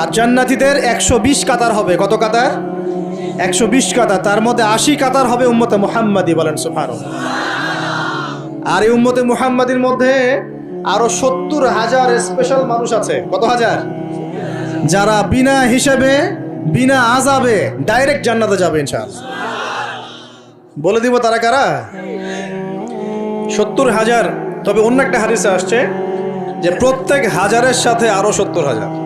আর জান্নাতীদের একশো বিশ কাতার হবে। কত কাতার? একশো বিশ কাতার। তার মধ্যে আশি কাতার হবে উম্মতে মুহাম্মাদি বলেন সুফান আর এই উম্মতে মুহাম্মাদির মধ্যে আরও সত্তর হাজার স্পেশাল মানুষ আছে। কত হাজার? যারা বিনা হিসেবে, বিনা আজাবে ডাইরেক্ট জান্নাতে যাবে, ইনশাআল্লাহ। বলে দিব তারা কারা? সত্তর হাজার। তবে অন্য একটা হাদিসে আসছে যে প্রত্যেক হাজারের সাথে আরও সত্তর হাজার।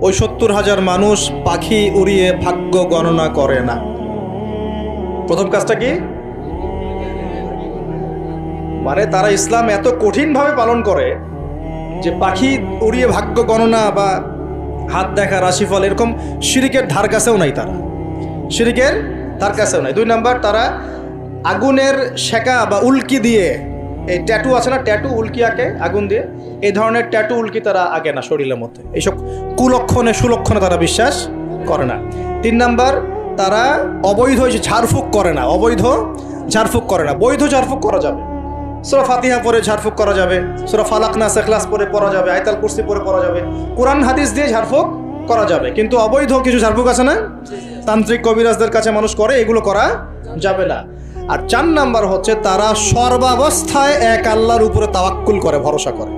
ওই সত্তর হাজার মানুষ পাখি উড়িয়ে ভাগ্য গণনা করে না। প্রথম কাজটা কি? মানে তারা ইসলাম এত কঠিনভাবে পালন করে যে পাখি উড়িয়ে ভাগ্য গণনা বা হাত দেখা, রাশিফল এরকম শিরিকের ধার কাছেও নাই তারা। শিরিকের ধার কাছেও নাই। দুই নাম্বার, তারা আগুনের শেখা বা উল্কি দিয়ে এই ট্যাটু আছে না, ট্যাটু উল্কি আঁকে, আগুন দিয়ে। এই ধরনের ট্যাটু উল্কি তারা আঁকে না শরীরের মধ্যে। এইসব কুলক্ষণে, সুলক্ষণে তারা বিশ্বাস করে না। তিন নাম্বার, তারা অবৈধ ঝাড়ফুঁক করে না, অবৈধ ঝাড়ফুঁক করে না। বৈধ ঝাড়ফুঁক করা যাবে। সুরা ফাতিহা পরে ঝাড়ফুঁক করা যাবে। সুরা ফালাক না সেখলাস পরে পড়া যাবে, আয়তাল কুরসি পরে পড়া যাবে। কোরআন, হাদিস দিয়ে ঝাড়ফুঁক করা যাবে। কিন্তু অবৈধ কিছু ঝাড়ফুঁক আছে না? তান্ত্রিক কবিরাজদের কাছে মানুষ করে, এগুলো করা যাবে না। আর চার নাম্বার হচ্ছে তারা সর্বাবস্থায় এক আল্লাহর উপরে তাওয়াক্কুল করে, ভরসা করে।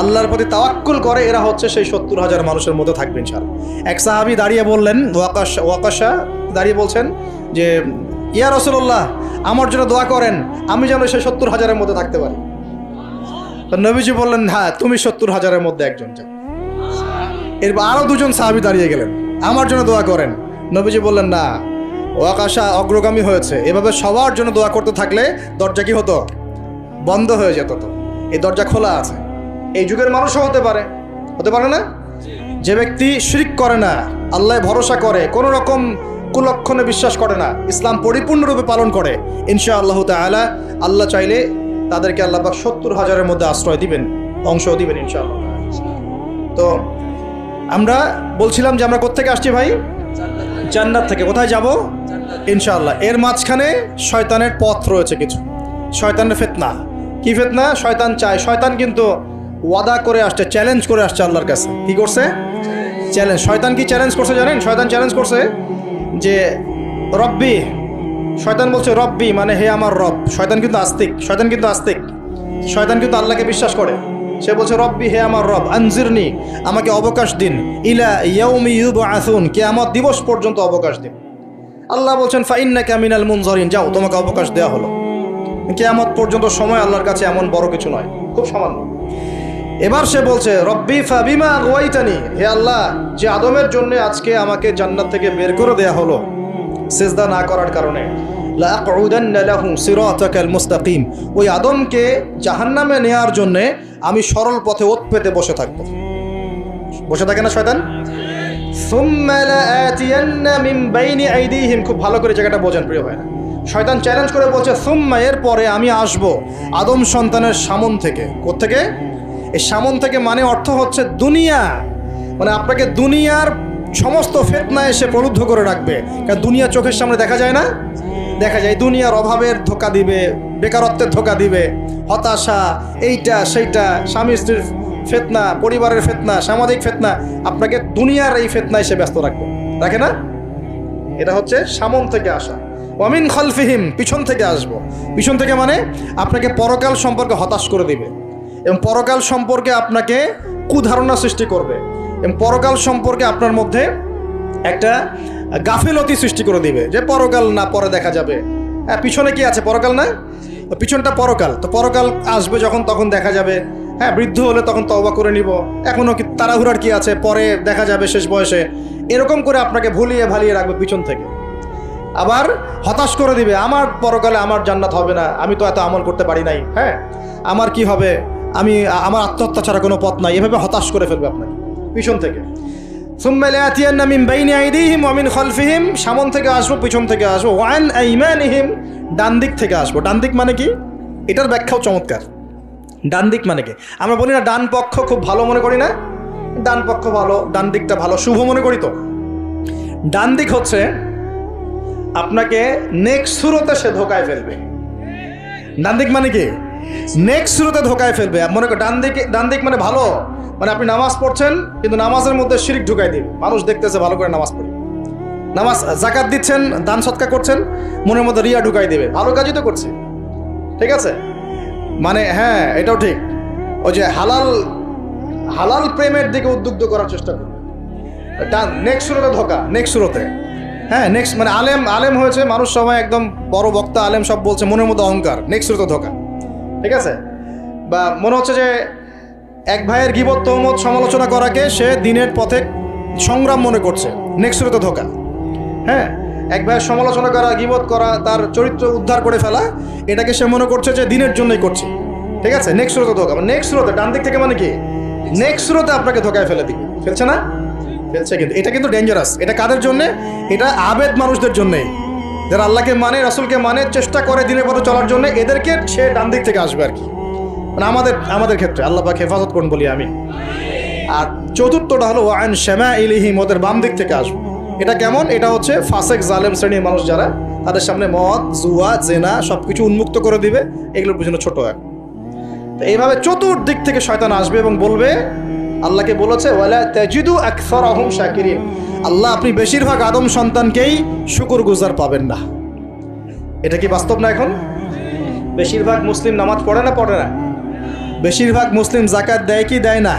আল্লাহর প্রতি তাওয়াক্কুল করে, এরা হচ্ছে সেই সত্তর হাজার মানুষের মধ্যে থাকবেন ইনশাআল্লাহ। এক সাহাবি দাঁড়িয়ে বললেন, ওয়াকাশা ওয়াকাশা দাঁড়িয়ে বলছেন যে, ইয়া রসুল্লাহ আমার জন্য দোয়া করেন, আমি যেন সেই সত্তর হাজারের মধ্যে থাকতে পারি। নবীজি বললেন হ্যাঁ তুমি সত্তর হাজারের মধ্যে একজন যাও। এরপর আরও দুজন সাহাবি দাঁড়িয়ে গেলেন, আমার জন্য দোয়া করেন। নবীজি বললেন, না ওয়াকাশা অগ্রগামী হয়েছে। এভাবে সবার জন্য দোয়া করতে থাকলে দরজা কি হতো? বন্ধ হয়ে যেত তো। এই দরজা খোলা আছে। এই যুগের মানুষও হতে পারে। হতে পারে না? যে ব্যক্তি শিরিক করে না, আল্লাহ ভরসা করে, কোনো রকম কুলক্ষণে বিশ্বাস করে না, ইসলাম পরিপূর্ণরূপে পালন করে ইনশা আল্লাহ তালা আল্লাহ চাইলে তাদেরকে আল্লাহ পাক সত্তর হাজারের মধ্যে আশ্রয় দিবেন অংশ দিবেন ইনশাআল্লাহ। তো আমরা বলছিলাম যে আমরা কোথেকে আসছি ভাই? জান্নাত থেকে। কোথায় যাব? ইনশাআল্লাহ। এর মাঝখানে শয়তানের পথ রয়েছে কিছু। শয়তানের ফেতনা। কি ফেতনা? শয়তান চায়। শয়তান কিন্তু ওয়াদা করে আসছে চ্যালেঞ্জ করে আসছে আল্লাহর কাছে। কি করছে? চ্যালেঞ্জ শয়তান কি চ্যালেঞ্জ করছে জানেন? শয়তান চ্যালেঞ্জ করছে যে, রব্বি শয়তান বলছে, রব্বি মানে হে আমার রব। শয়তান কিন্তু আস্তিক। শয়তান কিন্তু আস্তিক। শয়তান কিন্তু আল্লাহকে বিশ্বাস করে। সে বলছে, রব্বি, হে আমার রব, আনজিরনি, আমাকে অবকাশ দিন। ইলা ইয়ৌমি ইউব আসুন কে আমার দিবস পর্যন্ত অবকাশ দিন। আল্লাহ বলছেন, ফাইন্নাকা মিনাল মুনজারিন। যাও, তোমাকে অবকাশ দেওয়া হলো। কেয়ামত পর্যন্ত সময় আল্লাহর কাছে এমন বড় কিছু নয়, খুব সামান্য। এবার সে বলছে, রব্বি ফাবিমা গোয়াইতানি হে আল্লাহ, যে আদমের জন্য আজকে আমাকে জান্নাত থেকে বের করে দেয়া হলো, সেজদা না করার কারণে। মুস্তাকিম। ওই আদমকে জাহান্নামে নেয়ার জন্য আমি সরল পথে ওত পেতে বসে থাকব। বসে থাকে না শয়তান? খুব ভালো করে জায়গাটা বোঝেন প্রিয় ভাইরা শয়তান চ্যালেঞ্জ করে বলছে, সুম্মা এর পরে আমি আসব আদম সন্তানের সামন থেকে। কোত্থেকে? এই সামন থেকে মানে অর্থ হচ্ছে দুনিয়া। মানে আপনাকে দুনিয়ার সমস্ত ফেতনা এসে প্রলুব্ধ করে রাখবে। কারণ দুনিয়া চোখের সামনে দেখা যায় না? দেখা যায় দুনিয়ার অভাবের ধোকা দিবে, বেকারত্বের ধোকা দিবে, হতাশা, এইটা, সেইটা স্বামী স্ত্রীর ফেতনা, পরিবারের ফেতনা, সামাজিক ফেতনা, আপনাকে দুনিয়ার এই ফেতনা এসে ব্যস্ত রাখবে। রাখে না? এটা হচ্ছে সামন থেকে আসা। ওয়ামিন খলফিহিম, পিছন থেকে আসব। পিছন থেকে মানে আপনাকে পরকাল সম্পর্কে হতাশ করে দিবে। এবং পরকাল সম্পর্কে আপনাকে কুধারণা সৃষ্টি করবে। এবং পরকাল সম্পর্কে আপনার মধ্যে একটা গাফিলতি সৃষ্টি করে দিবে যে পরকাল না, পরে দেখা যাবে। হ্যাঁ পিছনে কি আছে পরকাল না? পিছনটা পরকাল। তো পরকাল আসবে যখন, তখন দেখা যাবে। হ্যাঁ বৃদ্ধ হলে তখন তওবা করে নিব। এখনও কি তাড়াহুড়ার কি আছে? পরে দেখা যাবে শেষ বয়সে। এরকম করে আপনাকে ভুলিয়ে ভালিয়ে রাখবে পিছন থেকে। আবার হতাশ করে দিবে, আমার পরকালে আমার জান্নাত হবে না, আমি তো এত আমল করতে পারি নাই। হ্যাঁ আমার কি হবে? আমি, আমার আত্মহত্যা ছাড়া কোনো পথ নাই। এভাবে হতাশ করে ফেলবে আপনাকে, পিছন থেকে। মিন মিন সামন থেকে আসব, পিছন থেকে আসব। ওয়ান আইমানিহিম, ডান দিক থেকে আসব। ডান দিক মানে কি? এটার ব্যাখ্যাও চমৎকার। ডান দিক মানে কি? আমরা বলি না ডান পক্ষ খুব ভালো মনে করি না, ডান পক্ষ ভালো, ডান দিকটা ভালো, শুভ মনে করি তো। ডান দিক হচ্ছে আপনাকে নেক্সট শুরুতে সে ধোকায় ফেলবে। ডান দিক মানে কি? নেক্সট শুরুতে ধোকায় ফেলবে। মনে কর, ডান দিকে, ডান দিক মানে ভালো মানে আপনি নামাজ পড়ছেন, কিন্তু নামাজের মধ্যে শিরিক ঢুকাই দিবে মানুষ দেখতেছে ভালো করে নামাজ পড়ি। নামাজ জাকাত দিচ্ছেন, দান সৎকা করছেন, মনের মধ্যে রিয়া ঢুকাই দেবে। ভালো কাজই তো করছে। ঠিক আছে? মানে হ্যাঁ এটাও ঠিক। ওই যে হালাল হালাল প্রেমের দিকে উদ্বুদ্ধ করার চেষ্টা করবে। ডান নেক্সট শুরুতে ধোকা নেক্সট শুরুতে হ্যাঁ নেক্সট মানে আলেম আলেম হয়েছে, মানুষ সবাই একদম বড় বক্তা, আলেম সব বলছে, মনের মধ্যে অহংকার নেক্সট শুরুতে ধোকা। ঠিক আছে? বা মনে হচ্ছে যে এক ভাইয়ের গিবত, তহমত, সমালোচনা করাকে সে দিনের পথে সংগ্রাম মনে করছে নেক্সট শুরুতে ধোকা। হ্যাঁ? এক ভাইয়ের সমালোচনা করা, গিবত করা, তার চরিত্র উদ্ধার করে ফেলা, এটাকে সে মনে করছে যে দিনের জন্যই করছে। ঠিক আছে? নেক্সট শুরুতে ধোকা। নেক্সট শুরুতে ডান দিক থেকে মানে কি? নেক্সট শুরুতে আপনাকে ধোকায় ফেলে দিবে। ফেলছে না? ফেলছে কিন্তু। এটা কিন্তু ডেঞ্জারাস এটা কাদের জন্যে? এটা আবেদ মানুষদের জন্যে। যারা আল্লাহকে মানে রাসুলকে মানে চেষ্টা করে দিনের পথে চলার জন্য, এদেরকে সে ডান দিক থেকে আসবে আর কি। মানে আমাদের আমাদের ক্ষেত্রে, আল্লাহ পাক হেফাজত করুন বলি আমি আর চতুর্থটা হলো ওয়ান শ্যামা ইলিহিম ওদের বাম দিক থেকে আসবে। এটা কেমন? এটা হচ্ছে ফাসেক জালেম শ্রেণির মানুষ যারা, তাদের সামনে মদ, জুয়া, জেনা সব কিছু উন্মুক্ত করে দিবে। এগুলোর পিছনে ছোট এক। তো এইভাবে চতুর্দিক থেকে শয়তান আসবে এবং বলবে, আল্লাহকে বলেছে, ওয়ালা তাজিদু আকসার আহম শাকিরিন। আল্লাহ আপনি বেশিরভাগ আদম সন্তানকেই শুকুর গুজার পাবেন না। এটা কি বাস্তব না এখন? বেশিরভাগ মুসলিম নামাজ পড়ে না পড়ে না? বেশিরভাগ মুসলিম জাকাত দেয় কি, দেয় না?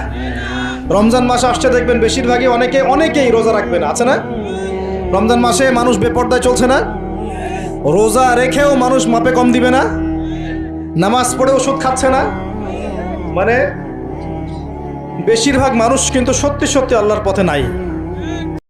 রমজান মাসে আসছে, দেখবেন বেশিরভাগই অনেকে, অনেকেই রোজা রাখবে না আছে না? রমজান মাসে মানুষ বেপর্দায় চলছে না? রোজা রেখেও মানুষ মাপে কম দিবে না? নামাজ পড়ে ওষুধ খাচ্ছে না? মানে বেশিরভাগ মানুষ কিন্তু সত্যি সত্যি আল্লাহর পথে নাই।